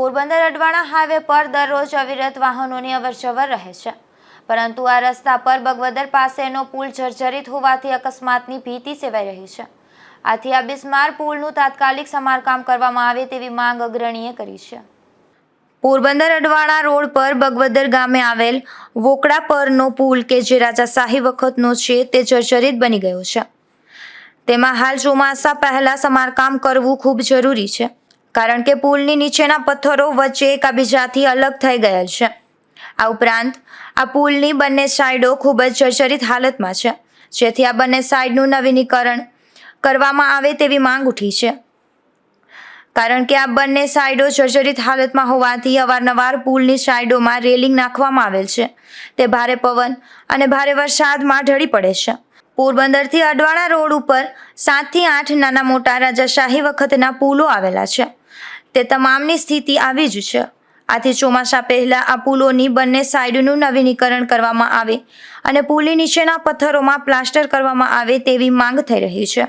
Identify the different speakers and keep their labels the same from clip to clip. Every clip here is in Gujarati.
Speaker 1: પોરબંદર અડવાણા હાઈવે પર દરરોજ અવિરત વાહનોની અવરજવર રહે છે. પરંતુ આ રસ્તા પર બગવદર પાસેનો પુલ જર્જરિત હોવાથી અકસ્માતની ભીતિ સેવાઈ રહી છે. આથી આ બિસ્માર પુલનું તાત્કાલિક સમારકામ કરવામાં આવે તેવી માંગ અગ્રણીએ કરી છે. પોરબંદર અડવાણા રોડ પર બગવદર ગામે આવેલ વોકડા પરનો પુલ કે જે રાજાશાહી વખતનો છે તે જર્જરિત બની ગયો છે. તેમાં હાલ ચોમાસા પહેલા સમારકામ કરવું ખૂબ જરૂરી છે. કારણ કે પુલની નીચેના પથ્થરો વચ્ચે એકબીજાથી અલગ થઈ ગયેલ છે. આ ઉપરાંત, આ પુલની બંને સાઈડો ખૂબ જ જર્જરિત હાલતમાં છે, જેથી આ બંને સાઈડનું નવીનીકરણ કરવામાં આવે તેવી માંગ ઉઠી છે. કારણ કે આ બંને સાઈડો જર્જરિત હાલતમાં હોવાથી અવારનવાર પુલની સાઈડોમાં રેલિંગ નાખવામાં આવેલ છે. તે ભારે પવન અને ભારે વરસાદમાં ઢળી પડે છે. પોરબંદરથી અડવાણા રોડ ઉપર સાતથી આઠ નાના મોટા રાજાશાહી વખતના પુલો આવેલા છે. તે તમામની સ્થિતિ આવી જ છે. આથી ચોમાસા પહેલાં આ પુલોની બંને સાઈડનું નવીનીકરણ કરવામાં આવે અને પુલની નીચેના પથ્થરોમાં પ્લાસ્ટર કરવામાં આવે તેવી માંગ થઈ રહી છે.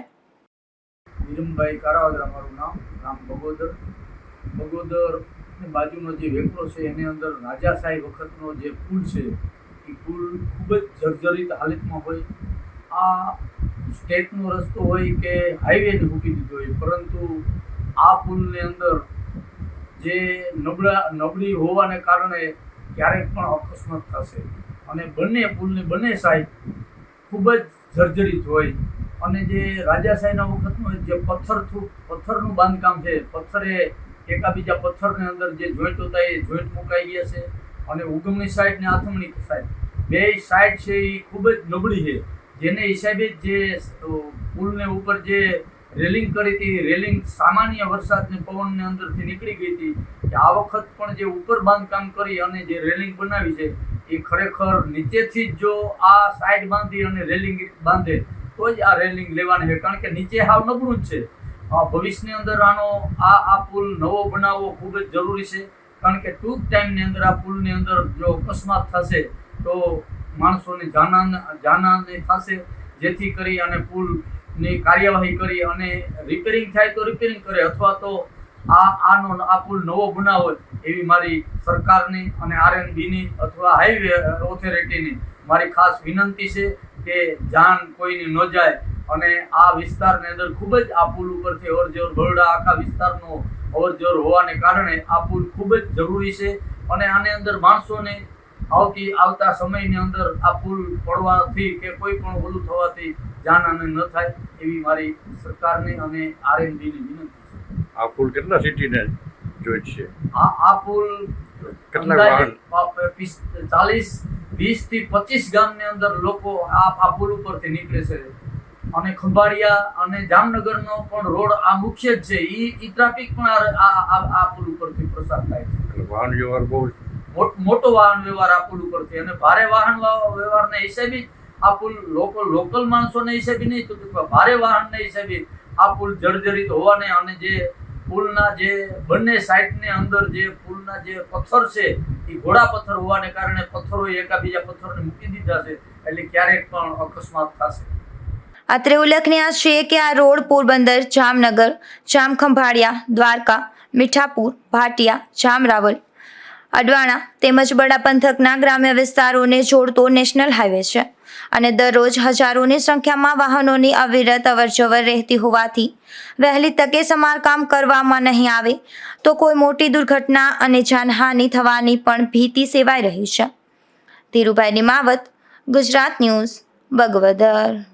Speaker 2: વિરમભાઈ કારાવદરા, મારું નામ રામ બગોદર. બગોદર બાજુનો જે વેકરો છે, એની અંદર રાજા સાહેબ વખતનો જે પુલ છે, એ પુલ ખૂબ જ જર્જરિત હાલતમાં હોય. આ સ્ટેટનો રસ્તો હોય કે હાઈવેને મૂકી દીધો હોય, પરંતુ આ પુલની અંદર જે નબળા, નબળી હોવાને કારણે ક્યારેક પણ અકસ્માત થશે. અને બંને પુલની, બંને સાઈડ ખૂબ જ જર્જરિત હોય. અને જે રાજાશાહીના વખતનું જે પથ્થરથી પથ્થરનું બાંધકામ છે, પથ્થરે એકાબીજા પથ્થરની અંદર જે જોઈન્ટ હતા, એ જોઈન્ટ મુકાઈ ગયા છે. અને ઉગમની સાઈડ ને આથમણી સાઈડ બે સાઈડ છે એ ખૂબ જ નબળી છે. જેને હિસાબે જે પુલને ઉપર જે રેલિંગ કરી હતી. રેલિંગ સામાન્ય વરસાદને પવનને અંદરથી નીકળી ગઈ હતી. કે આ વખત પણ જે ઉપર બાંધકામ કરી અને જે રેલિંગ બનાવી છે, એ ખરેખર નીચેથી જ જો આ સાઈડ બાંધી અને રેલિંગ બાંધે, તો જ આ રેલિંગ લેવાની છે. કારણ કે નીચે હાવ નબળું જ છે. ભવિષ્યની અંદર આનો, આ આ પુલ નવો બનાવવો ખૂબ જ જરૂરી છે. કારણ કે ટૂંક ટાઈમની અંદર આ પુલની અંદર જો અકસ્માત થશે, તો માણસોની જાનહાન, જાનહાની થશે. જેથી કરી અને પુલની કાર્યવાહી કરી અને રિપેરિંગ થાય તો રિપેરિંગ કરે અથવા તો આ, આનો, આ પુલ નવો બનાવો એવી મારી સરકારની અને આરએનબીની અથવા હાઈવે ઓથોરિટીની મારી ખાસ વિનંતી છે કે જાન કોઈની ન જાય અને આ વિસ્તારની અંદર ખૂબ જ આ પુલ ઉપરથી અવરજવર બરોડા આખા વિસ્તારનો અવરજવર હોવાને કારણે આ પુલ ખૂબ જ જરૂરી છે અને આની અંદર માણસોને આવતી આવતા સમયની અંદર આ પુલ પડવાથી કે કોઈ પણ ઓલું થવાથી જાનહાનિ ન થાય એવી મારી સરકારની અને આરએનબીની વિનંતી છે.
Speaker 3: આ પુલ કેટલા સિટીને જોઈ છે
Speaker 2: આ આ પુલ ચાલીસ વીસથી પચીસ ગામની અંદર લોકો આ આ પુલ ઉપરથી નીકળે છે. અને ખંભાળિયા અને જામનગરનો પણ રોડ આ મુખ્ય જ છે. ઈ ઈ ટ્રાફિક પણ આ આ પુલ ઉપરથી પ્રસાર થાય છે.
Speaker 3: વાહન વ્યવહાર બહુ
Speaker 2: મોટ- વાહન વ્યવહાર આ પુલ ઉપરથી. અને ભારે વાહન વ્યવહારના હિસાબે આ પુલ લોકલ લોકલ માણસોને હિસાબે નહીં તો ભારે વાહનના હિસાબે આ પુલ જર્જરિત હોવાને અને જે પુલના જે બંને સાઈડની અંદર જે પુલના જે પથ્થર છે, એ ઘોડા પથ્થર હોવાને કારણે પથ્થરો એકાબીજા પથ્થરને મૂકી દીધા છે, એટલે ક્યારેક પણ અકસ્માત થશે.
Speaker 1: અત્રે ઉલ્લેખનીય છે કે આ રોડ પોરબંદર, જામનગર, જામખંભાળિયા, દ્વારકા, મીઠાપુર, ભાટિયા, જામરાવલ અડવાણા તેમજ બડા પંથકના ગ્રામ્ય વિસ્તારોને જોડતો નેશનલ હાઈવે છે અને દરરોજ હજારોની સંખ્યામાં વાહનોની અવિરત અવરજવર રહેતી હોવાથી વહેલી તકે સમારકામ કરવામાં નહીં આવે તો કોઈ મોટી દુર્ઘટના અને જાનહાનિ થવાની પણ ભીતિ સેવાઈ રહી છે. ધીરુભાઈ નિમાવત ગુજરાત ન્યૂઝ, બગવદર.